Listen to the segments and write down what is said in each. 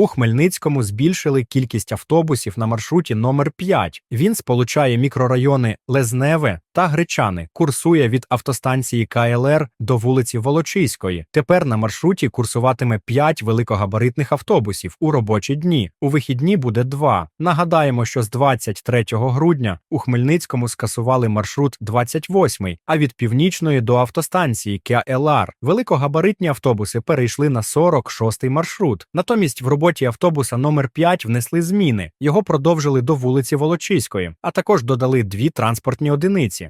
У Хмельницькому збільшили кількість автобусів на маршруті номер 5 Він сполучає мікрорайони Лезневе та Гречани, курсує від автостанції КЛР до вулиці Волочиської. Тепер на маршруті курсуватиме 5 великогабаритних автобусів у робочі дні. У вихідні буде 2. Нагадаємо, що з 23 грудня у Хмельницькому скасували маршрут 28, а від північної до автостанції КЛР великогабаритні автобуси перейшли на 46 маршрут. Натомість в роботі автобуса номер 5 внесли зміни. Його продовжили до вулиці Волочиської, а також додали дві транспортні одиниці.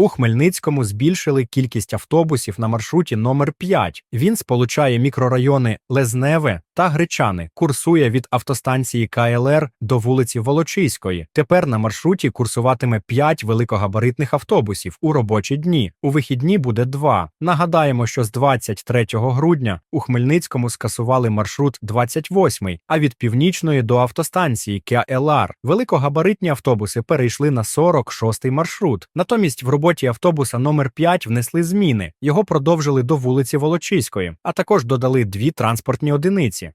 У Хмельницькому збільшили кількість автобусів на маршруті номер 5 Він сполучає мікрорайони Лезневе та Гречани, курсує від автостанції КЛР до вулиці Волочиської. Тепер на маршруті курсуватиме 5 великогабаритних автобусів у робочі дні. У вихідні буде 2. Нагадаємо, що з 23 грудня у Хмельницькому скасували маршрут 28, а від північної до автостанції КЛР великогабаритні автобуси перейшли на 46 маршрут. Натомість в роботі автобуса номер 5 внесли зміни. Його продовжили до вулиці Волочиської, а також додали дві транспортні одиниці.